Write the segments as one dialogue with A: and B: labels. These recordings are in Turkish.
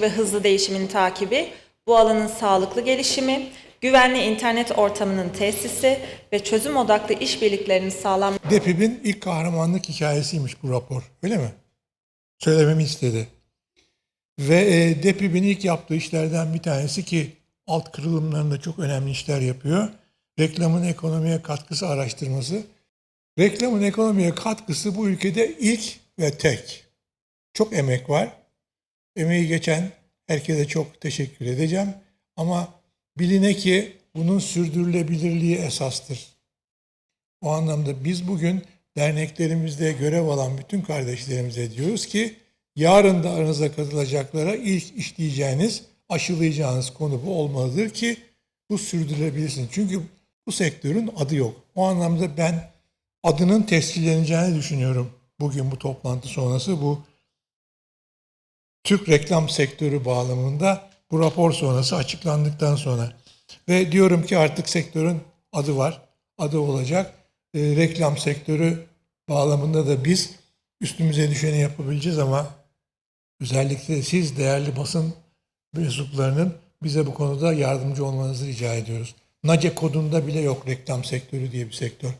A: ve hızlı değişimin takibi, bu alanın sağlıklı gelişimi, güvenli internet ortamının tesisi ve çözüm odaklı işbirliklerinin sağlanması
B: DEPİB'in ilk kahramanlık hikayesiymiş bu rapor. Öyle mi? Söylememi istedi. Ve e, DEPİB'in ilk yaptığı işlerden bir tanesi ki alt kırılımlarında çok önemli işler yapıyor. Reklamın ekonomiye katkısı araştırması. Reklamın ekonomiye katkısı bu ülkede ilk ve tek. Çok emek var. Emeği geçen herkese çok teşekkür edeceğim. Ama biline ki bunun sürdürülebilirliği esastır. O anlamda biz bugün derneklerimizde görev alan bütün kardeşlerimize diyoruz ki yarın da aranıza katılacaklara ilk işleyeceğiniz, aşılayacağınız konu bu olmalıdır ki bu sürdürülebilirsin. Çünkü bu sektörün adı yok. O anlamda ben adının tescilleneceğini düşünüyorum bugün bu toplantı sonrası bu Türk reklam sektörü bağlamında bu rapor sonrası açıklandıktan sonra. Ve diyorum ki artık sektörün adı var, adı olacak. E, reklam sektörü bağlamında da biz üstümüze düşeni yapabileceğiz ama özellikle siz değerli basın mensuplarının bize bu konuda yardımcı olmanızı rica ediyoruz. NACE kodunda bile yok reklam sektörü diye bir sektör.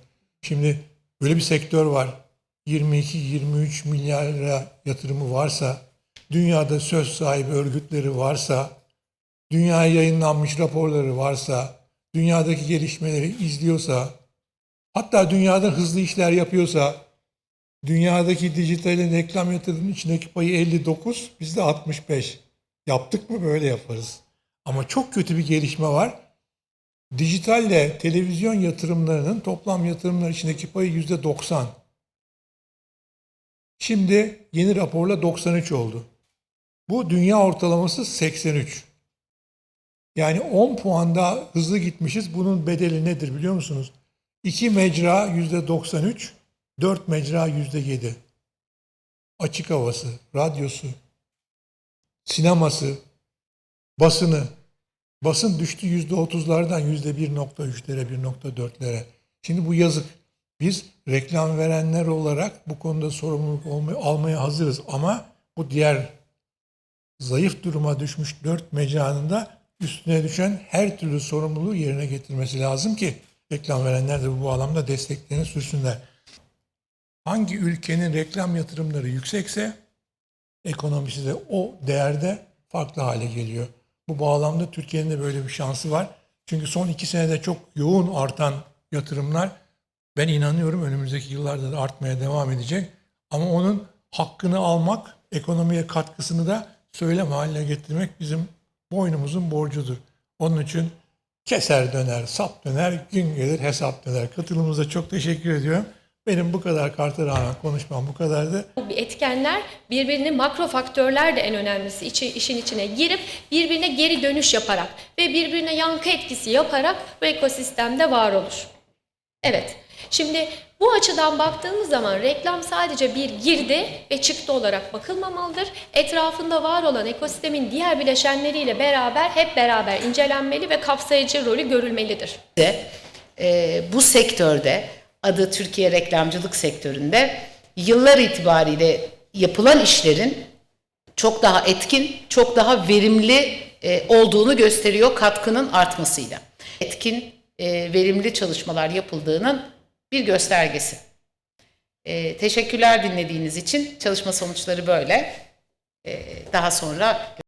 B: Şimdi böyle bir sektör var. 22-23 milyar lira yatırımı varsa, dünyada söz sahibi örgütleri varsa, dünyaya yayınlanmış raporları varsa, dünyadaki gelişmeleri izliyorsa, hatta dünyada hızlı işler yapıyorsa, dünyadaki dijitalin reklam yatırımının içindeki payı 59, bizde 65. Yaptık mı böyle yaparız. Ama çok kötü bir gelişme var. Dijitalle televizyon yatırımlarının toplam yatırımlar içindeki payı yüzde 90. Şimdi yeni raporla 93 oldu. Bu dünya ortalaması 83. Yani 10 puan daha hızlı gitmişiz. Bunun bedeli nedir biliyor musunuz? 2 mecra %93, 4 mecra %7. Açık havası, radyosu, sineması, basını. Basın düştü %30'lardan %1.3'lere, 1.4'lere. Şimdi bu yazık. Biz reklam verenler olarak bu konuda sorumluluk almaya hazırız. Ama bu diğer zayıf duruma düşmüş dört mecranın da üstüne düşen her türlü sorumluluğu yerine getirmesi lazım ki reklam verenler de bu bağlamda desteklerini sürsünler. Hangi ülkenin reklam yatırımları yüksekse ekonomisi de o değerde farklı hale geliyor. Bu bağlamda Türkiye'nin de böyle bir şansı var. Çünkü son iki senede çok yoğun artan yatırımlar ben inanıyorum önümüzdeki yıllarda da artmaya devam edecek. Ama onun hakkını almak, ekonomiye katkısını da söylem haline getirmek bizim boynumuzun borcudur. Onun için keser döner, sap döner, gün gelir hesap döner. Katılımınıza çok teşekkür ediyorum. Benim bu kadar karta rağmen konuşmam bu kadardı.
C: Etkenler birbirini makro faktörler de en önemlisi içi, işin içine girip birbirine geri dönüş yaparak ve birbirine yankı etkisi yaparak bu ekosistemde var olur. Evet. Şimdi bu açıdan baktığımız zaman reklam sadece bir girdi ve çıktı olarak bakılmamalıdır. Etrafında var olan ekosistemin diğer bileşenleriyle beraber hep beraber incelenmeli ve kapsayıcı rolü görülmelidir.
D: de e, bu sektörde adı Türkiye reklamcılık sektöründe yıllar itibariyle yapılan işlerin çok daha etkin, çok daha verimli e, olduğunu gösteriyor katkının artmasıyla. Etkin, e, verimli çalışmalar yapıldığının bir göstergesi. E, teşekkürler dinlediğiniz için. Çalışma sonuçları böyle. E, daha sonra